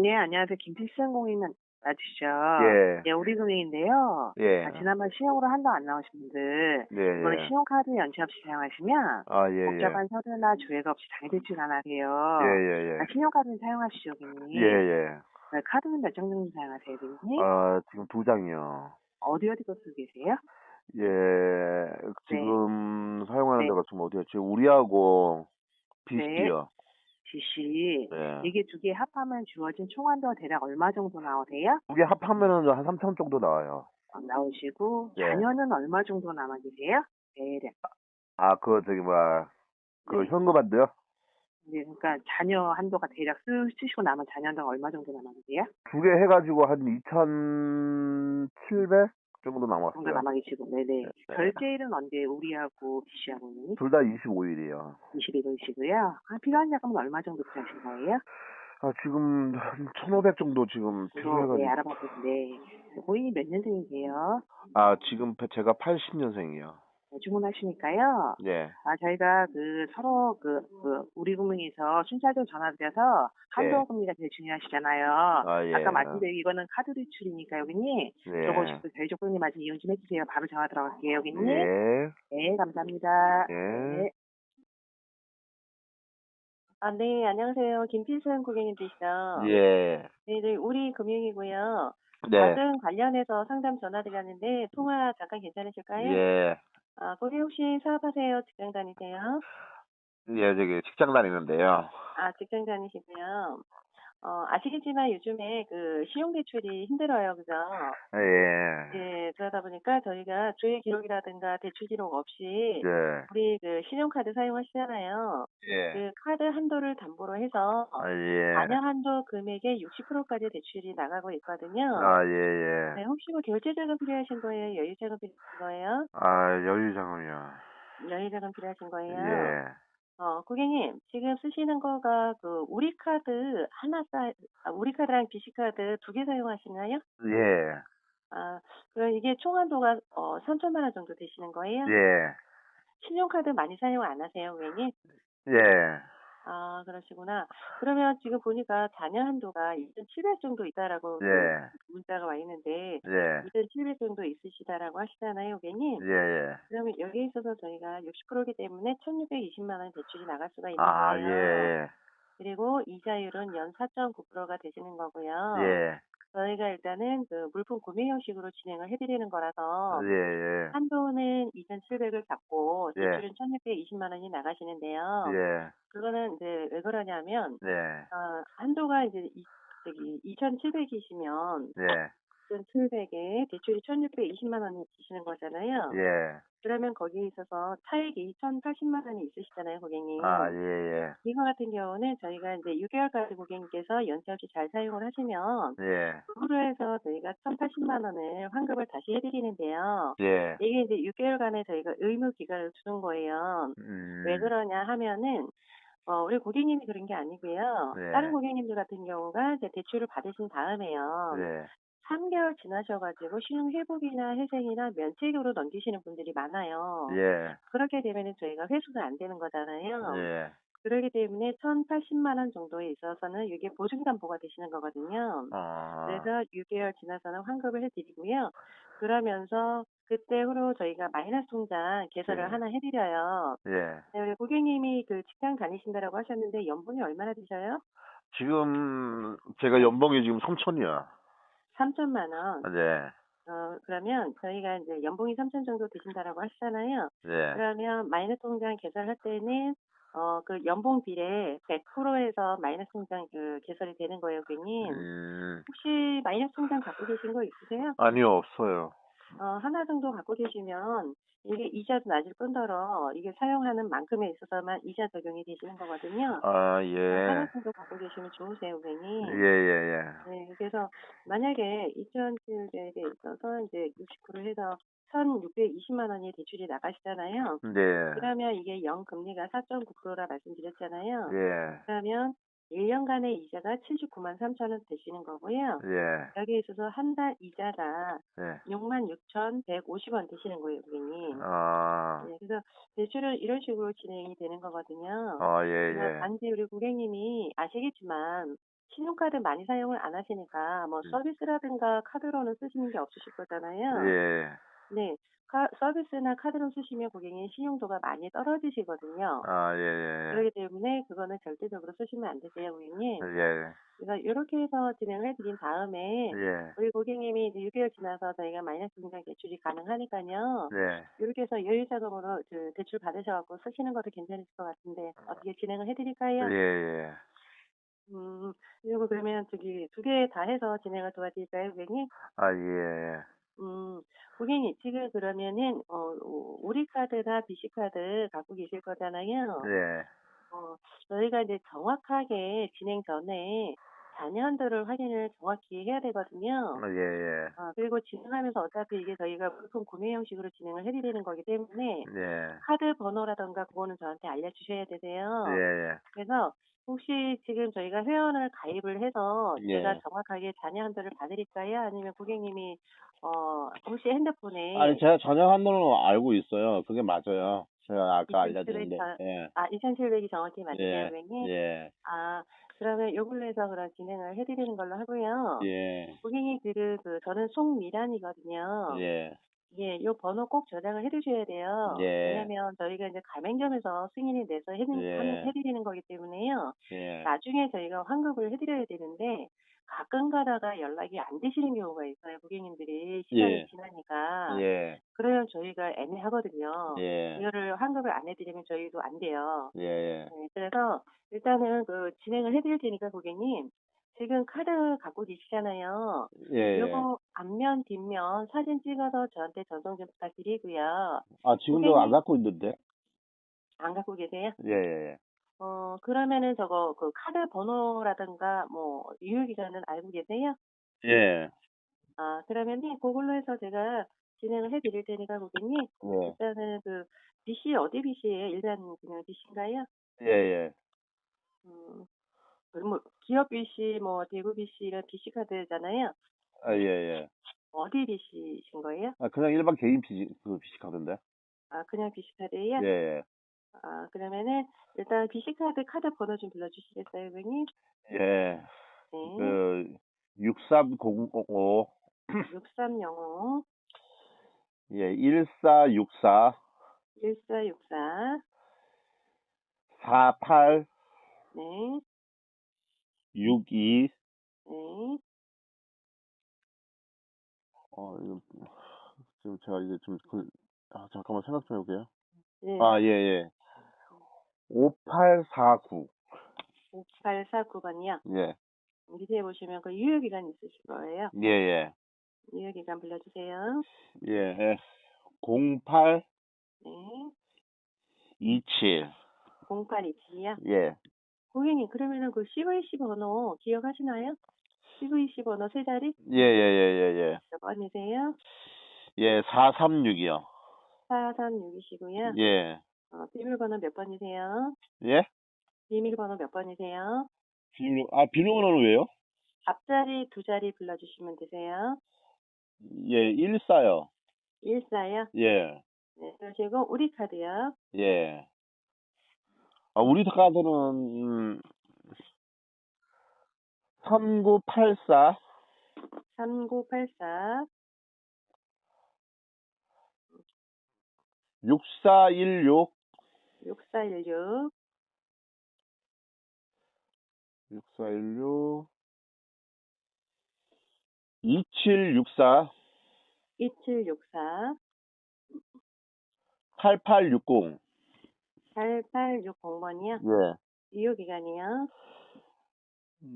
네, 안녕하세요. 김필승 공인 맞으시죠? 예. 네, 우리금융인데요. 예. 아, 지난번 신용으로 한도 안 나오신 분들 네, 이번에 예. 신용카드 연체 없이 사용하시면 아, 예, 예. 복잡한 서류나 조회가 없이 안 하세요. 예, 예, 예. 아, 신용카드는 사용하시죠, 고객님? 예, 예. 네, 카드는 몇 장 정도 사용하세요, 고객님? 아, 지금 두 장이요. 어디 어디 거 쓰고 계세요? 예. 지금 사용하는 네. 데가 좀 어디였지? 우리하고 비슷해요. 지시. 네. 이게 두 개 합하면 주어진 총한도 대략 얼마 정도 나오세요? 두개 합하면은 한 3천 정도 나와요. 어, 나오시고 예. 자녀는 얼마 정도 남아 계세요? 대략. 아, 그 저기 뭐야. 그 네. 현금한데요? 네, 그러니까 자녀 한도가 대략 쓰, 쓰시고 남은 자녀 한도가 얼마 정도 남아 계세요? 두 개 해가지고 한 2,700 정도 남았어요. 남아 계시고, 네네. 네. 결제일은 언제 우리하고 지시하고는 둘 다 25일이에요. 21일이시고요. 아, 필요한 자금은 얼마 정도 필요하신 거예요? 아, 지금 한 1,500 정도 지금 이거 필요해가지고. 네, 알아보고 있는데 고객님 몇 년생이세요? 아, 지금 제가 80년생이요. 네, 주문하시니까요. 예. 아, 저희가 그 서로 그, 그 우리 금융에서 순찰도 전화드려서 한도 금리가 제일 중요하시잖아요. 아, 예. 아까 말씀드린 이거는 카드 대출이니까 여기님 네. 저거 싶고 저희 조건님 아직 이용 좀 해주세요. 바로 전화 들어갈게요, 여기님. 예. 네, 감사합니다. 예. 네. 아, 네, 안녕하세요. 김필승 고객님이시죠? 예. 네, 네, 우리 금융이고요. 네. 다른 관련해서 상담 전화드렸는데 통화 잠깐 괜찮으실까요? 예. 아, 고객 혹시 사업하세요? 직장 다니세요? 예, 저기 직장 다니는데요. 아, 직장 다니시고요. 어, 아시겠지만 요즘에 그 신용대출이 힘들어요, 그죠? 예. 예, 그러다 보니까 저희가 조회 기록이라든가 대출 기록 없이 예. 우리 그 신용카드 사용하시잖아요. 예. 그 카드 한도를 담보로 해서 아, 예. 자녀 한도 금액의 60%까지 대출이 나가고 있거든요. 아, 예, 예. 네, 혹시 뭐 결제 자금 필요하신 거예요? 여유 자금 필요하신 거예요? 아, 여유 자금이요. 여유 자금 필요하신 거예요? 예. 어, 고객님, 지금 쓰시는 거가 그 우리 카드 하나 사, 아, 우리 카드랑 비시카드 두 개 사용하시나요? 예. 아, 그럼 이게 총 한도가 어, 3천만 원 정도 되시는 거예요? 예. 신용카드 많이 사용 안 하세요, 고객님? 예. 아, 그러시구나. 그러면 지금 보니까 자녀 한도가 2,700 정도 있다라고 그 예. 문자가 와 있는데 예. 2,700 정도 있으시다라고 하시잖아요, 고객님. 예, 예. 그러면 여기에 있어서 저희가 60%이기 때문에 1,620만 원 대출이 나갈 수가 있는 아, 거예요. 예, 그리고 이자율은 연 4.9%가 되시는 거고요. 예. 예. 저희가 일단은 그 물품 구매 형식으로 진행을 해드리는 거라서 예, 예. 한도는 2,700을 잡고 예. 대출은 1,620만 원이 나가시는데요. 예. 그거는 이제 왜 그러냐면 네. 어, 한도가 이제 이, 저기 2,700이시면 예. 2,700에 대출이 1,620만 원이 주시는 거잖아요. 예. 그러면 거기에 있어서 차익이 2,080만 원이 있으시잖아요, 고객님. 아, 예, 예. 이거 같은 경우는 저희가 이제 6개월까지 고객님께서 연체 없이 잘 사용을 하시면 예. 그로 해서 저희가 1,080만 원을 환급을 다시 해드리는데요. 예. 이게 이제 6개월간의 저희가 의무 기간을 두는 거예요. 음. 왜 그러냐 하면은 어, 우리 고객님이 그런 게 아니고요. 네. 다른 고객님들 같은 경우가 이제 대출을 받으신 다음에요. 예. 3개월 지나셔가지고 신용 회복이나 회생이나 면책으로 넘기시는 분들이 많아요. 예. 그렇게 되면은 저희가 회수가 안 되는 거잖아요. 예. 그러기 때문에 1,080만 원 정도에 있어서는 이게 보증담보가 되시는 거거든요. 아. 그래서 6개월 지나서는 환급을 해드리고요. 그러면서 그때 후로 저희가 마이너스 통장 개설을 네. 하나 해드려요. 예. 네, 고객님이 그 직장 다니신다라고 하셨는데 연봉이 얼마나 되셔요? 지금 제가 연봉이 지금 3천이야. 3천만 원. 네. 어, 그러면 저희가 이제 연봉이 3천 정도 드신다라고 하시잖아요. 네. 그러면 마이너스 통장 개설할 때는 어, 그 연봉 비례 100%에서 마이너스 통장 그 개설이 되는 거예요, 고객님. 음. 혹시 마이너스 통장 갖고 계신 거 있으세요? 아니요, 없어요. 어, 하나 정도 갖고 계시면 이게 이자도 낮을 뿐더러 이게 사용하는 만큼에 있어서만 이자 적용이 되시는 거거든요. 아, 하나 예. 정도 갖고 계시면 좋으세요, 고객님. 예, 예, 예. 네, 그래서 만약에 2,700에 있어서 이제 60% 해서 1,620만 원이 대출이 나가시잖아요. 네. 그러면 이게 연 금리가 4.9%라 말씀드렸잖아요. 예. 그러면 1년간의 이자가 79만 3천 원 되시는 거고요. 예. 여기에 있어서 한 달 이자가 예. 6만 6,150원 되시는 거예요, 고객님. 아. 네, 그래서 대출은 이런 식으로 진행이 되는 거거든요. 아, 예, 예. 단지 우리 고객님이 아시겠지만 신용카드 많이 사용을 안 하시니까 뭐 네. 서비스라든가 카드로는 쓰시는 게 없으실 거잖아요. 예. 네. 카- 서비스나 카드로 쓰시면 고객님 신용도가 많이 떨어지시거든요. 아, 예, 예, 그렇기 때문에 그거는 절대적으로 쓰시면 안 되세요, 고객님. 예. 예. 그래서 이렇게 해서 진행을 해드린 다음에 예. 우리 고객님이 이제 6개월 지나서 저희가 마이너스 분당 대출이 가능하니까요. 네. 이렇게 해서 여유 자금으로 그 대출 받으셔갖고 쓰시는 것도 괜찮을 것 같은데 어떻게 진행을 해드릴까요? 예, 예. 음, 그리고 그러면 저기 두 개 다 해서 진행을 도와드릴까요, 고객님? 아, 예. 음, 고객님 지금 그러면은 어 우리 카드나 BC 카드 갖고 계실 거잖아요. 예. 어, 저희가 이제 정확하게 진행 전에 잔여한도를 확인을 정확히 해야 되거든요. 예, 예. 아, 그리고 진행하면서 어차피 이게 저희가 보통 구매 형식으로 진행을 해드리는 거기 때문에 예. 카드 번호라던가 그거는 저한테 알려주셔야 되세요. 예, 예. 그래서 혹시 지금 저희가 회원을 가입을 해서 예. 제가 정확하게 잔여 한도를 봐드릴까요? 아니면 고객님이 어 혹시 핸드폰에 아니 제가 전혀 한도는 알고 있어요. 그게 맞아요. 제가 아까 알려드렸는데. 칠백 예. 아 2,700이 정확히 맞으세요, 예. 고객님? 예. 아 그러면 요걸로 해서 그럼 진행을 해드리는 걸로 하고요. 예. 고객님 그, 그 저는 송미란이거든요. 예. 예, 요 번호 꼭 저장을 해두셔야 돼요. 예. 왜냐면 저희가 이제 가맹점에서 승인이 내서 해, 예. 해드리는 거기 때문에요. 예. 나중에 저희가 환급을 해드려야 되는데 가끔 가다가 연락이 안 되시는 경우가 있어요. 고객님들이 시간이 예. 지나니까. 예. 그러면 저희가 애매하거든요. 예. 이거를 환급을 안 해드리면 저희도 안 돼요. 예. 예. 네, 그래서 일단은 그 진행을 해드릴 테니까 고객님 지금 카드 갖고 계시잖아요. 예. 예. 요거 앞면 뒷면 사진 찍어서 저한테 전송 좀 부탁드리고요. 아 지금도 안 갖고 있는데. 안 갖고 계세요? 예. 예. 어 그러면은 저거 그 카드 번호라든가 뭐 유효 기간은 알고 계세요? 예. 아 그러면은 그걸로 해서 제가 진행을 해드릴 테니까 고객님 예. 일단은 그 BC 어디 BC예요? 일반 그냥 BC인가요? 예. 예. 음, 그뭐 기업 BC, 뭐 대구 BC 이런 BC 카드잖아요. 아, 예. 예. 어디 BC신 거예요? 아 그냥 일반 개인 비지 그 비시 카드인데. 아 그냥 BC 카드예요? 예. 예. 아 그러면은 일단 BC 카드 카드 번호 좀 불러주시겠어요, 고객님? 예. 네. 그 6305 6305 예, 1464 1464 48 네. 62 네. 어, 이거 지금 제가 이제 좀 그, 아, 잠깐만 생각 좀 해볼게요. 네. 아, 예, 예. 5849. 5849번이요. 예. 밑에 보시면 그 유효기간 있으실 거예요. 예, 예. 유효기간 불러주세요. 예, 예. 08 네. 27. 0827이요. 예. 고객님, 그러면은 그 CVC 번호 기억하시나요? CVC 번호 세 자리 예, 예, 예, 예, 몇 번이세요? 예. 예, 436이요. 436이시고요. 예. 어, 비밀번호 몇 번이세요? 예? 비밀번호 몇 번이세요? 비밀, 아, 비밀번호는 왜요? 앞자리 두 자리 불러주시면 되세요. 예, 14요. 14요. 예. 네, 그러시고 우리 카드요. 예. 아, 우리 카드는, 음, 3984 3984 6416 6416 6416 2764 2764 8860 8860번이요. 예. 유효기간이요.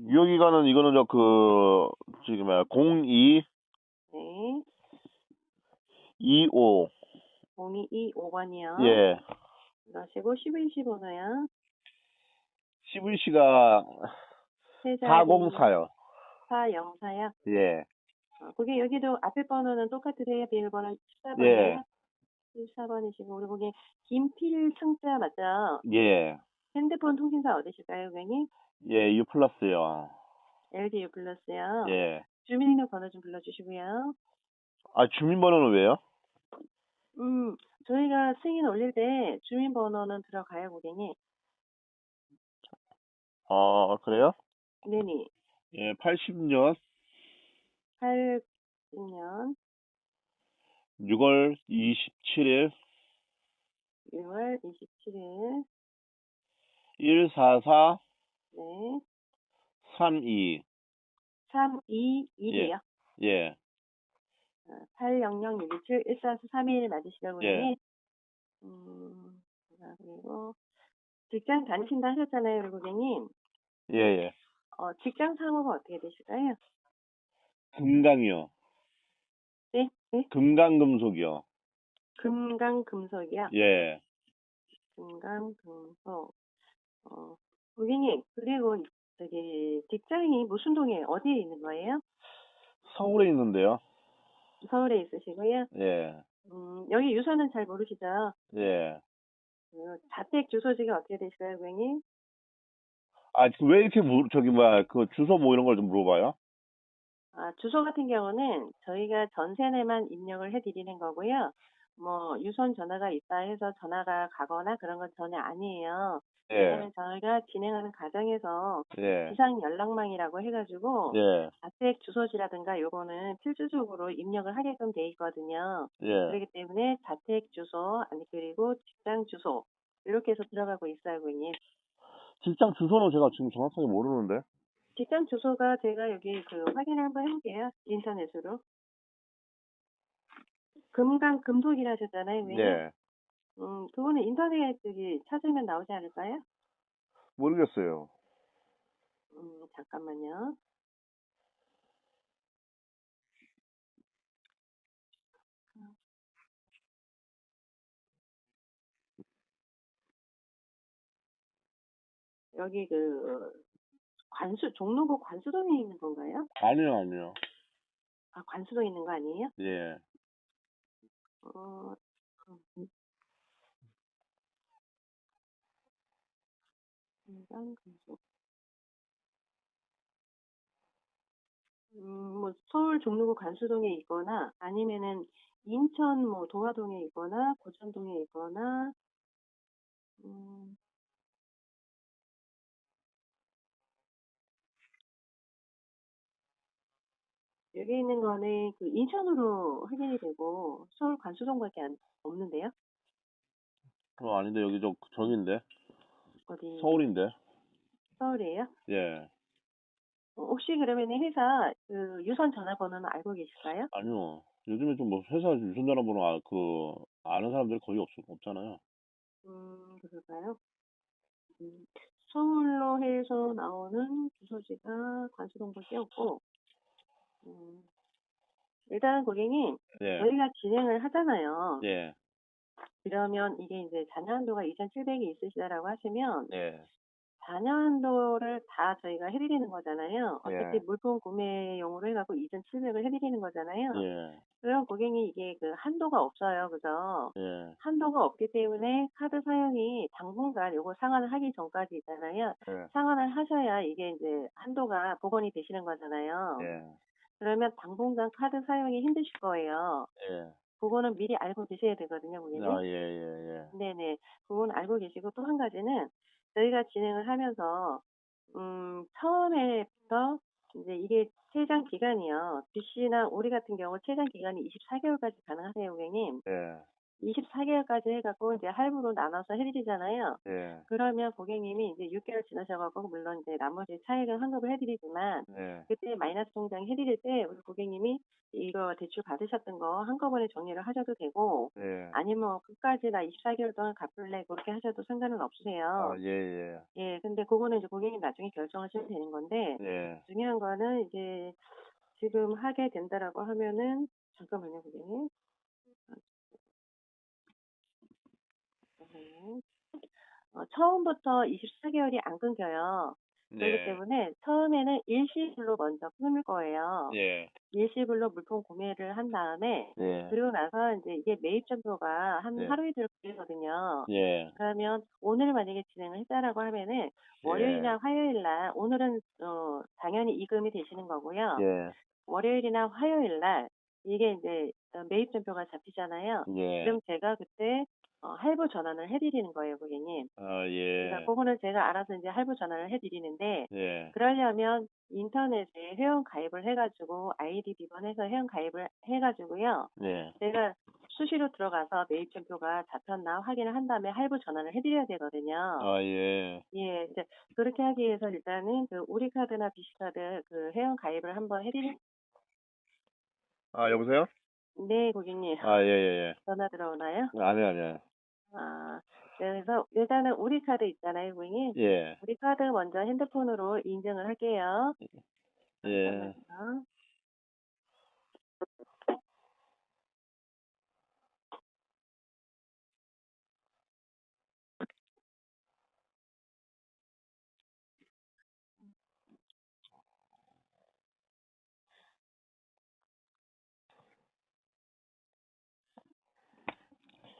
유효기간은 이거는 저 그 지금 뭐야 02 네. 25 0225번이요. 예. 그러시고 11시 번호요. CVC가 세 자리 404요. 404요. 예. 어, 거기 여기도 앞에 번호는 똑같으세요? 비밀번호 14번이요? 예. 14번이시고 우리 거기 김필승자 맞죠? 예. 핸드폰 통신사 어디실까요, 고객님? 예, U 플러스요. LDU 플러스요. 예. 주민등록 번호 좀 불러주시고요. 아, 주민번호는 왜요? 음, 저희가 승인 올릴 때 주민번호는 들어가요, 고객님. 어, 그래요? 네네. 예, 80년 80년 6월 27일 6월 27일 144 네. 32 321이요. 예, 800 127 144 맞으시죠, 고객님? 예. 음, 자, 그리고 직장 다니신다 하셨잖아요, 우리 고객님. 예, 예. 어, 직장 상호가 어떻게 되실까요? 금강이요. 네? 네? 금강금속이요. 금강금속이요. 예. 금강금속. 어, 고객님, 그리고 저기 직장이 무슨 동에 어디에 있는 거예요? 서울에 있는데요. 서울에 있으시고요. 예, 음, 여기 유서는 잘 모르시죠? 예. 그 자택 주소지가 어떻게 되실까요, 고객님? 아, 왜 이렇게 물, 저기, 뭐야, 그 주소 뭐 이런 걸 좀 물어봐요? 아, 주소 같은 경우는 저희가 전세내만 입력을 해드리는 거고요. 뭐 유선 전화가 있다 해서 전화가 가거나 그런 건 전혀 아니에요. 예, 저희가 진행하는 과정에서 예, 비상 연락망이라고 해가지고 예, 자택 주소지라든가 요거는 필수적으로 입력을 하게끔 돼 있거든요. 예. 그렇기 때문에 자택 주소 아니 그리고 직장 주소 이렇게 해서 들어가고 있어요, 고객님. 직장 주소는 제가 지금 정확하게 모르는데. 직장 주소가 제가 여기 그 확인을 한번 해볼게요. 인터넷으로. 금강 금속이라 하셨잖아요. 예. 음, 그거는 인터넷 저기 찾으면 나오지 않을까요? 모르겠어요. 음, 잠깐만요. 여기 그 관수 종로구 관수동에 있는 건가요? 아니요, 아니요. 아 관수동에 있는 거 아니에요? 예. 어, 음. 금강 금속. 음, 뭐 서울 종로구 관수동에 있거나 아니면은 인천 뭐 동화동에 있거나 고천동에 있거나 음, 여기 있는 거는 그 인천으로 확인이 되고 서울 관수동밖에 안, 없는데요. 어, 아닌데, 여기 저, 저기인데. 어디 서울인데. 서울이에요? 예. 어, 혹시 그러면 회사 그 유선 전화번호는 알고 계실까요? 아니요. 요즘에 좀 뭐 회사 유선 전화번호 아, 그 아는 사람들 거의 없, 없잖아요. 음, 그럴까요? 음, 서울로 해서 나오는 주소지가 관수동밖에 없고, 음, 일단 고객님, 예. 저희가 진행을 하잖아요. 예. 그러면 이게 이제 자녀 한도가 2,700이 있으시다라고 하시면, 예. 자녀 한도를 다 저희가 해드리는 거잖아요. 어차피 예. 물품 구매용으로 해갖고 2,700을 해드리는 거잖아요. 예. 그럼 고객님 이게 그 한도가 없어요. 그죠? 예. 한도가 없기 때문에 카드 사용이 당분간 요거 상환을 하기 전까지 있잖아요. 예. 상환을 하셔야 이게 이제 한도가 복원이 되시는 거잖아요. 예. 그러면 당분간 카드 사용이 힘드실 거예요. 예. 그거는 미리 알고 계셔야 되거든요, 고객님. 아, 예, 예, 예. 네네. 그건 알고 계시고 또 한 가지는 저희가 진행을 하면서 음, 처음에부터 이제 이게 최장 기간이요. BC나 우리 같은 경우 최장 기간이 24개월까지 가능하세요, 고객님. 예. 24개월까지 해갖고 이제 할부로 나눠서 해드리잖아요. 예. 그러면 고객님이 이제 6개월 지나셔갖고 물론 이제 나머지 차액은 환급을 해드리지만 예. 그때 마이너스 통장 해드릴 때 우리 고객님이 이거 대출 받으셨던 거 한꺼번에 정리를 하셔도 되고 예. 아니면 뭐 끝까지 나 24개월 동안 갚을래 그렇게 하셔도 상관은 없으세요. 아, 예, 예. 예, 근데 그거는 이제 고객님 나중에 결정하시면 되는 건데 예. 중요한 거는 이제 지금 하게 된다라고 하면은 잠깐만요, 고객님. 어, 처음부터 24개월이 안 끊겨요. 그렇기 예. 때문에 처음에는 일시불로 먼저 끊을 거예요. 예. 일시불로 물품 구매를 한 다음에 예. 그리고 나서 이제 이게 매입 정도가 한 네. 하루 이틀 걸리거든요. 예. 그러면 오늘 만약에 진행을 했다라고 하면은 월요일이나 화요일 날 오늘은 어 당연히 이금이 되시는 거고요. 예. 월요일이나 화요일 날 이게 이제 어, 매입 전표가 잡히잖아요. 예. 그럼 제가 그때 어, 할부 전환을 해드리는 거예요, 고객님. 아, 예. 그러니까 그거는 제가 알아서 이제 할부 전환을 해드리는데 예. 그러려면 인터넷에 회원 가입을 해가지고 아이디 비번해서 회원 가입을 해가지고요. 예. 제가 수시로 들어가서 매입전표가 잡혔나 확인을 한 다음에 할부 전환을 해드려야 되거든요. 아, 예. 예, 이제 그렇게 하기 위해서 일단은 그 우리카드나 비시카드 그 회원 가입을 한번 해드릴. 아, 여보세요? 네, 고객님 아, 예, 예, 전화 들어오나요? 예. 아니, 아니요. 아, 그래서 일단은 우리 카드 있잖아요, 고객님. 예. 우리 카드 먼저 핸드폰으로 인증을 할게요. 예. 잠깐만요.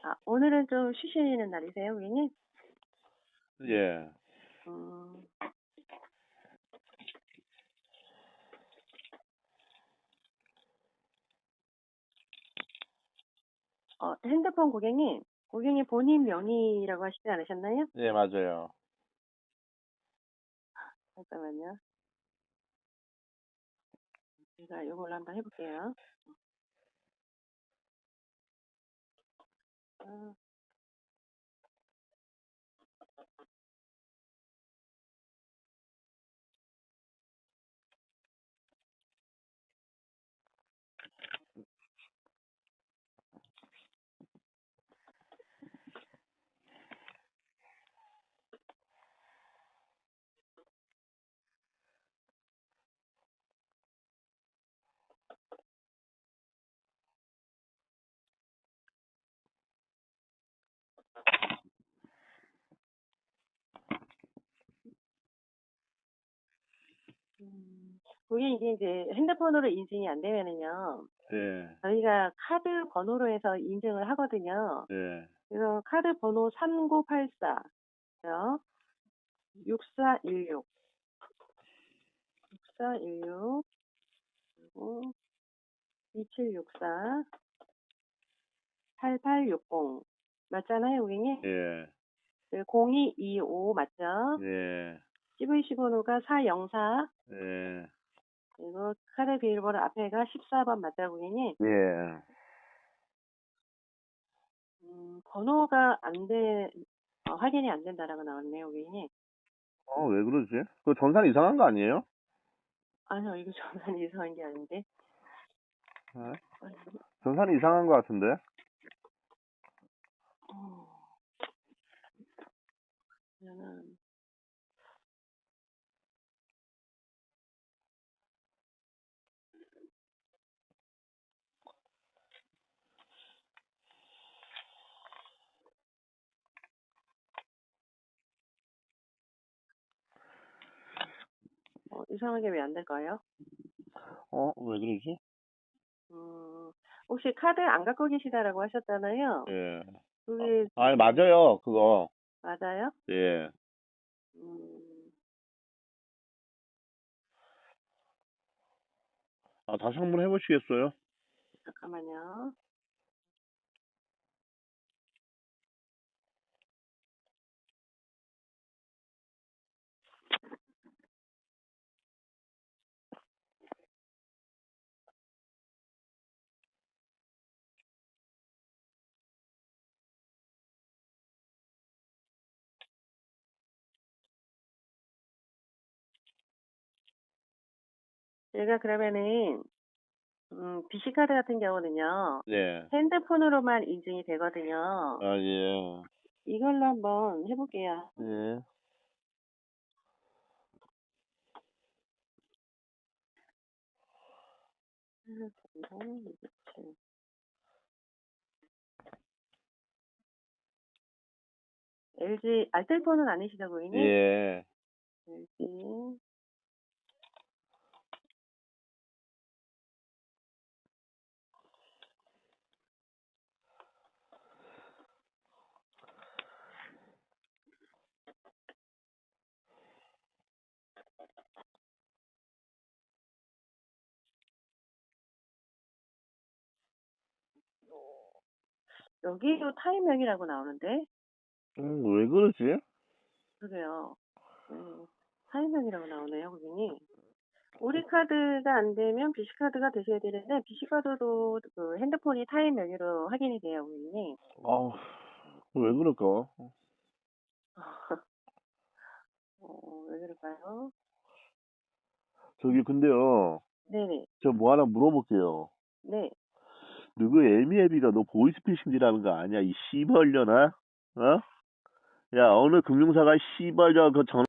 아, 오늘은 좀 쉬시는 날이세요, 고객님? 예. 음, 어, 핸드폰 고객님, 고객님 본인 명의라고 하시지 않으셨나요? 예, 맞아요. 잠깐만요. 제가 이걸로 한번 해볼게요. 아, 음, 고객님 이게 이제 핸드폰으로 인증이 안 되면은요, 예. 저희가 카드 번호로 해서 인증을 하거든요. 예. 그래서 카드 번호 3984, 요 6416, 6416, 그리고 2764, 8860, 맞잖아요, 고객님? 예. 그0225 맞죠? 예. CVC 번호가 404, 예. 그리고 카드 비밀번호 앞에가 14번 맞죠, 고객님? 예. 음, 번호가 안 돼, 어, 확인이 안 된다라고 나왔네요, 고객님. 어, 왜 그러지? 그 전산 이상한 거 아니에요? 아니요, 이거 전환 이상한 게 아닌데. 네? 전산이 이상한 거 같은데? 어. 그러면은, 어, 이상하게 왜 안 될까요? 어, 왜 그러지? 음, 혹시 카드 안 갖고 계시다라고 하셨잖아요. 예. 그게 아니, 맞아요, 그거. 맞아요? 예. 음, 아, 다시 한 번 해보시겠어요? 잠깐만요. 제가 그러면은 음, 비시카드 같은 경우는요. 예. 핸드폰으로만 인증이 되거든요. 아, 예. 이걸로 한번 해볼게요. 예. LG 알뜰폰은 아니시죠, 고객님? 예. LG 여기도 타임명이라고 나오는데 음, 왜 그러지? 그러게요. 음, 타임명이라고 나오네요, 고객님. 우리 카드가 안 되면 BC 카드가 되셔야 되는데 BC 카드도 그 핸드폰이 명의로 확인이 돼요, 고객님. 아우, 왜 그럴까? 어, 왜 그럴까요? 저기, 근데요, 네네, 저 뭐 하나 물어볼게요. 네. 누구 애미애비가 너 보이스피싱이라는 거 아니야? 이 씨발려나? 어? 야, 어느 금융사가 씨발려 그 전,